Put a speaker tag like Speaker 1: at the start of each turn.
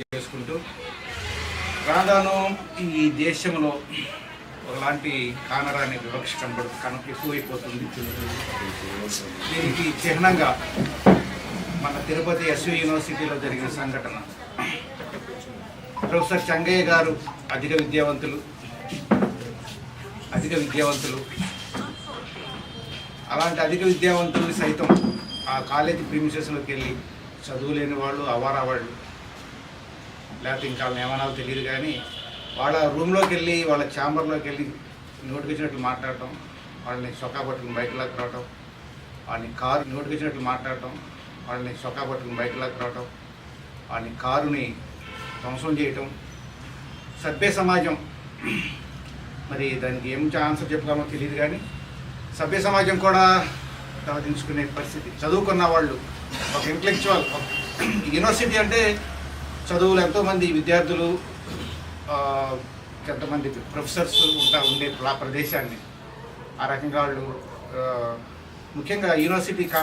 Speaker 1: చేసుకుంటూ రాధాను ఈ దేశంలో ఒకలాంటి కానరాని వివక్ష కనబడు కన ఎక్కువైపోతుంది. దీనికి చిహ్నంగా మన తిరుపతి ఎస్వి యూనివర్సిటీలో జరిగిన సంఘటన. ప్రొఫెసర్ చంగయ్య గారు అధిక విద్యావంతులు అధిక విద్యావంతులు. అలాంటి అధిక విద్యావంతుల్ని సైతం ఆ కాలేజీ ప్రిమిసెస్లోకి వెళ్ళి చదువులేని వాళ్ళు అవారా వాళ్ళు లేకపోతే ఇంకా వాళ్ళని ఏమనాలో తెలియదు కానీ వాళ్ళ రూమ్లోకి వెళ్ళి వాళ్ళ ఛాంబర్లోకి వెళ్ళి నోటికొచ్చినట్లు మాట్లాడటం వాళ్ళని చొక్కా పట్టుకుని బయటకు లాక్ రావటం వాళ్ళని కారు నోటికొచ్చినట్లు మాట్లాడటం వాళ్ళని చొక్కా పట్టుకుని బయటకు లాక్ రావటం వాళ్ళని కారుని ధ్వంసం చేయటం సభ్య సమాజం. మరి దానికి ఏం ఆన్సర్ చెప్పుకోమో తెలియదు కానీ సభ్య సమాజం కూడా తలదించుకునే పరిస్థితి. చదువుకున్న వాళ్ళు ఒక ఇంటలెక్చువల్ యూనివర్సిటీ అంటే చదువులు ఎంతోమంది విద్యార్థులు ఎంతమంది ప్రొఫెసర్స్ ఉంటా ఉండే ప్లా- ప్రదేశాన్ని. ఆ రకంగా వాళ్ళు ముఖ్యంగా యూనివర్సిటీ